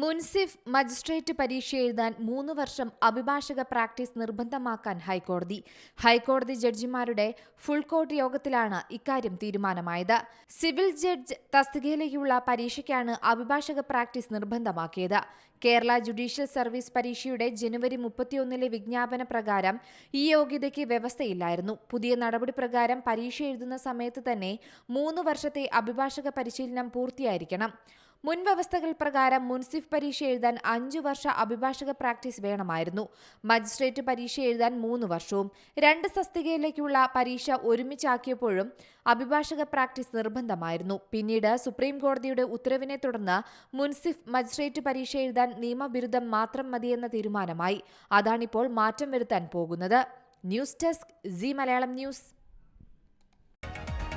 മുൻസിഫ് magistrate പരീക്ഷ എഴുതാൻ മൂന്ന് വർഷം അഭിഭാഷക പ്രാക്ടീസ് നിർബന്ധമാക്കാൻ ഹൈക്കോടതി. ഹൈക്കോടതി ജഡ്ജിമാരുടെ ഫുൾ കോർട്ട് യോഗത്തിലാണ് ഇക്കാര്യം തീരുമാനമായത്. സിവിൽ ജഡ്ജ് തസ്തികയിലേക്കുള്ള പരീക്ഷയ്ക്കാണ് അഭിഭാഷക പ്രാക്ടീസ് നിർബന്ധമാക്കിയത്. കേരള ജുഡീഷ്യൽ സർവീസ് പരീക്ഷയുടെ ജനുവരി മുപ്പത്തിയൊന്നിലെ വിജ്ഞാപന പ്രകാരം ഈ യോഗ്യതയ്ക്ക് വ്യവസ്ഥയില്ലായിരുന്നു. പുതിയ നടപടി പ്രകാരം പരീക്ഷ എഴുതുന്ന സമയത്ത് തന്നെ മൂന്ന് വർഷത്തെ അഭിഭാഷക പരിശീലനം പൂർത്തിയായിരിക്കണം. മുൻ വ്യവസ്ഥകൾ പ്രകാരം മുൻസിഫ് പരീക്ഷ എഴുതാൻ അഞ്ചു വർഷ അഭിഭാഷക പ്രാക്ടീസ് വേണമായിരുന്നു. മജിസ്ട്രേറ്റ് പരീക്ഷ എഴുതാൻ മൂന്ന് വർഷവും രണ്ട് തസ്തികയിലേക്കുള്ള പരീക്ഷ ഒരുമിച്ചാക്കിയപ്പോഴും അഭിഭാഷക പ്രാക്ടീസ് നിർബന്ധമായിരുന്നു. പിന്നീട് സുപ്രീം കോടതിയുടെ ഉത്തരവിനെ തുടർന്ന് മുൻസിഫ് മജിസ്ട്രേറ്റ് പരീക്ഷ എഴുതാൻ നിയമവിരുദ്ധം മാത്രം മതിയെന്ന തീരുമാനമായി. അതാണിപ്പോൾ മാറ്റം വരുത്താൻ പോകുന്നത്. News desk C Malayalam news.